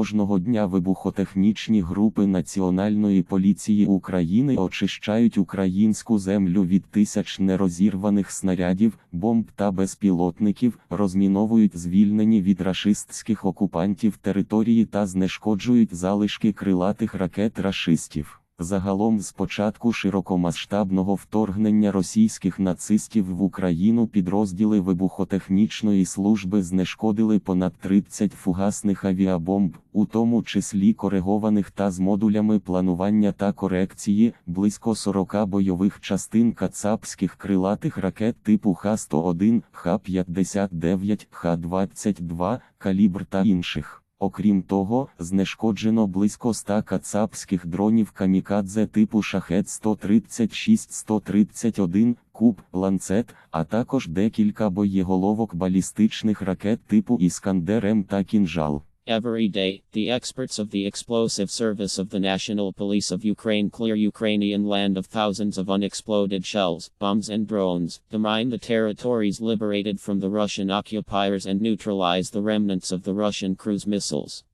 Кожного дня вибухотехнічні групи Національної поліції України очищають українську землю від тисяч нерозірваних снарядів, бомб та безпілотників, розміновують звільнені від рашистських окупантів території та знешкоджують залишки крилатих ракет рашистів. Загалом з початку широкомасштабного вторгнення російських нацистів в Україну підрозділи вибухотехнічної служби знешкодили понад 30 фугасних авіабомб, у тому числі коригованих та з модулями планування та корекції, близько 40 бойових частин кацапських крилатих ракет типу Х-101, Х-59, Х-22, калібр та інших. Окрім того, знешкоджено близько 100 кацапських дронів камікадзе типу шахет 136-131, Куб, Ланцет, а також декілька боєголовок балістичних ракет типу Іскандер М та Кінжал. Every day, the experts of the Explosive Service of the National Police of Ukraine clear Ukrainian land of thousands of unexploded shells, bombs, and drones, demine the territories liberated from the Russian occupiers, and neutralize the remnants of the Russian cruise missiles.